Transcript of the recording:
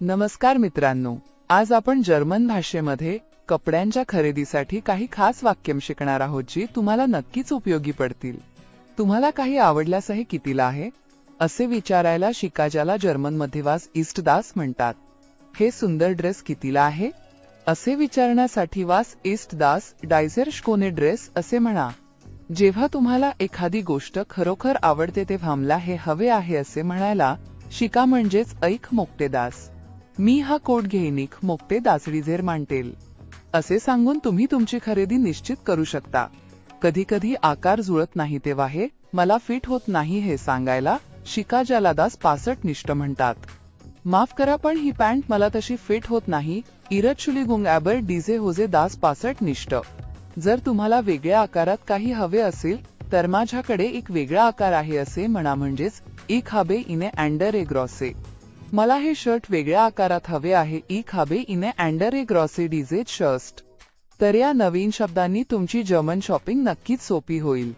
नमस्कार मित्रांनो आज आपण जर्मन भाषेमध्ये कपड्यांच्या खरेदीसाठी काही खास वाक्यम शिकणार आहोत जी तुम्हाला नक्कीच उपयोगी पडतील. तुम्हाला काही आवडल्यास हे कितीला आहे? असे विचारायला शिका ज्याला जर्मनमध्ये वास इस्टदास म्हणतात. हे सुंदर ड्रेस कितीला आहे? असे विचारण्यासाठी वास इस्टदास डायझर ड्रेस असे म्हणा. जेव्हा तुम्हाला एखादी गोष्ट खरोखर आवडते तेव्हा मला हे हवे आहे असे म्हणायला शिका म्हणजेच ऐक मोकटे दास मी हा कोट घेईनिक मोकटे दासडीझेर मांडेल असे सांगून तुम्ही तुमची खरेदी निश्चित करू शकता. कधी कधी आकार जुळत नाही तेव्हा हे मला फिट होत नाही हे सांगायला शिका ज्याला दास पासट निष्ठ म्हणतात. माफ करा पण ही पॅन्ट मला तशी फिट होत नाही इरचुली गुंग ॲबर डीजे होजे दास पासट निष्ठ. जर तुम्हाला वेगळ्या आकारात काही हवे असेल तर माझ्याकडे एक वेगळा आकार आहे असे म्हणा म्हणजेच एक हाबे इने अँडर ए ग्रॉसे. मला हे शर्ट वेगळ्या आकारात हवे आहे. ई खाबे इने अँडर ए ग्रॉसे डिझेज शर्स्ट तर या नवीन शब्दांनी तुमची जर्मन शॉपिंग नक्कीच सोपी होईल.